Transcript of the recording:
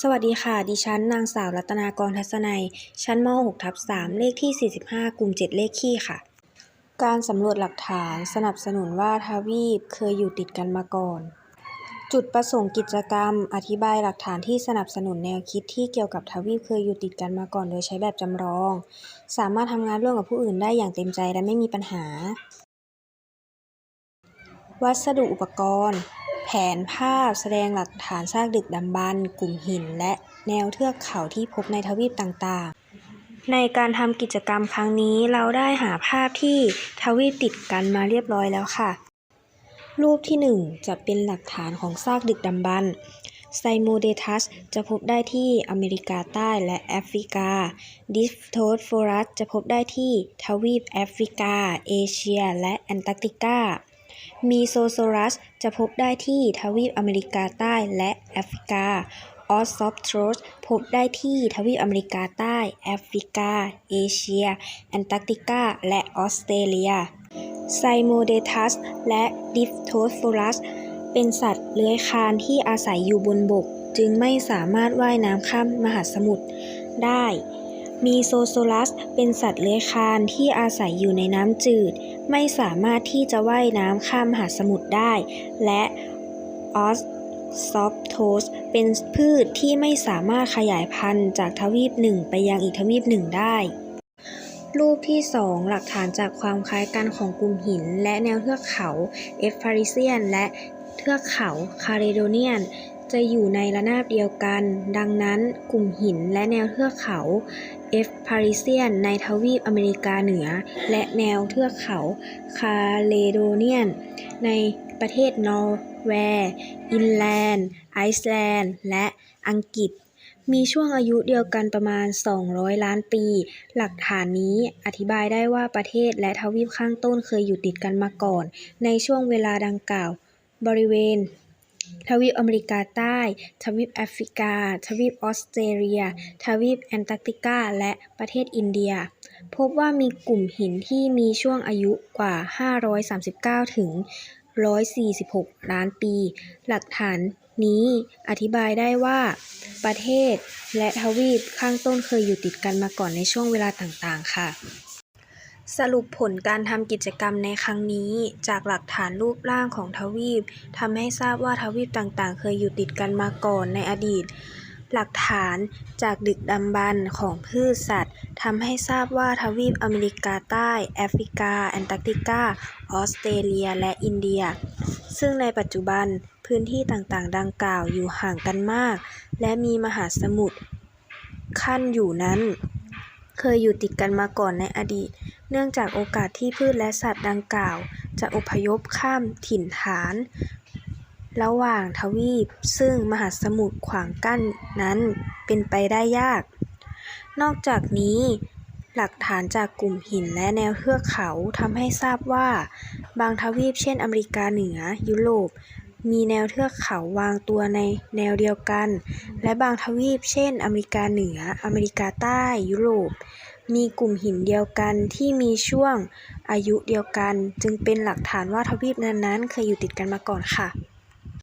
สวัสดีค่ะ ดิฉันนางสาวรัตนากรทัศนัย ชั้นม .6 ทับ3เลขที่ 45 กลุ่ม 7 เลขคี่ค่ะ การสำรวจหลักฐานสนับสนุนว่าทวีปเคยอยู่ติดกันมาก่อน จุดประสงค์กิจกรรม อธิบายหลักฐานที่สนับสนุนแนวคิดที่เกี่ยวกับทวีปเคยอยู่ติดกันมาก่อน โดยใช้แบบจำลอง สามารถทำงานร่วมกับผู้อื่นได้อย่างเต็มใจและไม่มีปัญหา วัสดุอุปกรณ์ แผนภาพแสดงหลักฐานซากดึกดำบรรพ์กลุ่มหิน และแนวเทือกเขาที่พบในทวีปต่างๆ ในการทำกิจกรรมครั้งนี้เราได้หาภาพที่ทวีปติดกันมาเรียบร้อยแล้วค่ะ รูปที่ 1 จะเป็นหลักฐานของซากดึกดำบรรพ์ไซโมเดทัสจะพบได้ที่อเมริกาใต้และแอฟริกา ดิฟโทสโฟรัสจะพบได้ที่ทวีปแอฟริกา เอเชีย และแอนตาร์กติกา มีโซโซรัสจะพบได้ที่ทวีปอเมริกาใต้และแอฟริกา ออสซอฟทรสพบได้ที่ทวีปอเมริกาใต้ แอฟริกา เอเชีย แอนตาร์กติกา และออสเตรเลีย ไซโมเดทัส และดิฟโทสโฟรัส เป็นสัตว์เลื้อยคลานที่อาศัยอยู่บนบก จึงไม่สามารถว่ายน้ำข้ามมหาสมุทรได้ มีโซโซลัส เป็นสัตว์เลื้อยคลานที่อาศัยอยู่ในน้ำจืด ไม่สามารถที่จะว่ายน้ำข้ามมหาสมุทรได้ และออสซอฟโทส เป็นพืชที่ไม่สามารถขยายพันธุ์จากทวีปหนึ่งไปยังอีกทวีปหนึ่งได้ รูปที่ 2 หลักฐานจากความคล้ายกันของกลุ่มหิน และแนวเทือกเขาเอฟพาริเซียน และเทือกเขาคาเรโดเนียน จะอยู่ในระนาบเดียวกัน ดังนั้นกลุ่มหินและแนวเทือกเขาเอฟพาริเซียนในทวีปอเมริกาเหนือ และแนวเทือกเขาคาเลโดเนียน ในประเทศนอร์เวย์อินแลนด์ ไอซ์แลนด์ และอังกฤษ มีช่วงอายุเดียวกันประมาณ 200 ล้านปี หลักฐานนี้อธิบายได้ว่าประเทศและทวีปข้างต้นเคยอยู่ติดกันมาก่อน ในช่วงเวลาดังกล่าว บริเวณ ทวีปอเมริกาใต้ ทวีปแอฟริกา ทวีปออสเตรเลีย ทวีปแอนตาร์กติกา และประเทศอินเดีย พบว่ามีกลุ่มหินที่มีช่วงอายุกว่า 539 ถึง 146 ล้านปี หลักฐานนี้อธิบายได้ว่าประเทศและทวีปข้างต้นเคยอยู่ติดกันมาก่อนในช่วงเวลาต่างๆ ค่ะ สรุปผลการทำกิจกรรมในครั้งนี้ จากหลักฐานรูปร่างของทวีปทำให้ทราบว่าทวีปต่างๆ เคยอยู่ติดกันมาก่อนในอดีต หลักฐานจากดึกดำบรรพ์ของพืชสัตว์ทำให้ทราบว่าทวีปอเมริกาใต้ แอฟริกา แอนตาร์กติกา ออสเตรเลีย และอินเดีย ซึ่งในปัจจุบันพื้นที่ต่างๆ ดังกล่าวอยู่ห่างกันมาก และมีมหาสมุทรขั้นอยู่นั้น เคยอยู่ติดกันมาก่อนในอดีต เนื่องจากโอกาสที่พืชและสัตว์ดังกล่าวจะอพยพข้ามถิ่นฐานระหว่างทวีปซึ่งมหาสมุทรขวางกั้นนั้นเป็นไปได้ยาก นอกจากนี้หลักฐานจากกลุ่มหินและแนวเทือกเขาทำให้ทราบว่า บางทวีปเช่นอเมริกาเหนือ ยุโรป มีแนวเทือกเขาวางตัวในแนวเดียวกัน และบางทวีปเช่น อเมริกาเหนือ อเมริกาใต้ ยุโรป มีกลุ่มหินเดียวกันที่มีช่วงอายุเดียวกัน จึงเป็นหลักฐานว่าทวีปนั้นๆ เคยอยู่ติดกันมาก่อนค่ะ